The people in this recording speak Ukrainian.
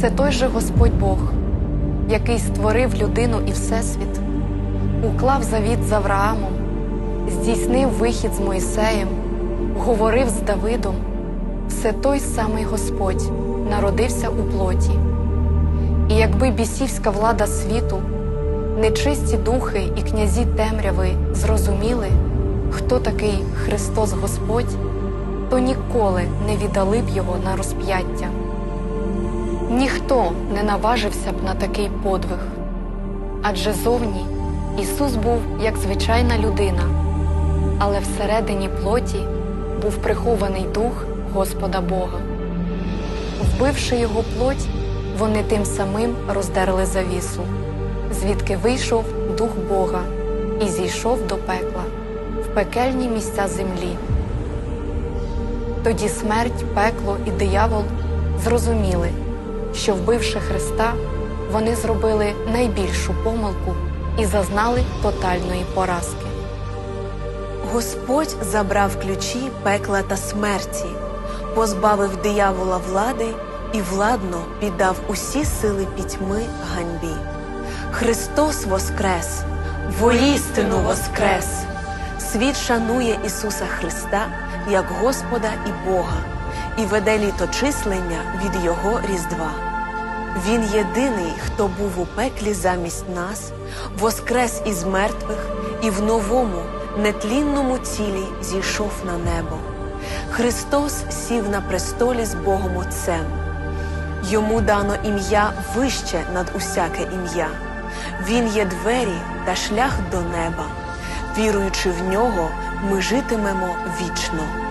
Це той же Господь Бог, який створив людину і Всесвіт, уклав завіт з Авраамом, здійснив вихід з Мойсеєм, говорив з Давидом. Все той самий Господь народився у плоті. І якби бісівська влада світу, нечисті духи і князі темряви зрозуміли, хто такий Христос Господь, то ніколи не віддали б його на розп'яття. Ніхто не наважився б на такий подвиг, адже зовні Ісус був як звичайна людина, але всередині плоті був прихований дух Господа Бога. Вбивши його плоть, вони тим самим роздерли завісу, звідки вийшов дух Бога і зійшов до пекла, в пекельні місця землі. Тоді смерть, пекло і диявол зрозуміли, що, вбивши Христа, вони зробили найбільшу помилку і зазнали тотальної поразки. Господь забрав ключі пекла та смерті, позбавив диявола влади і владно піддав усі сили пітьми ганьбі. Христос воскрес, воістину воскрес! Світ шанує Ісуса Христа як Господа і Бога і веде літочислення від Його Різдва. Він єдиний, хто був у пеклі замість нас, воскрес із мертвих і в новому, нетлінному тілі зійшов на небо. Христос сів на престолі з Богом Отцем. Йому дано ім'я вище над усяке ім'я. Він є двері та шлях до неба. Віруючи в нього, ми житимемо вічно.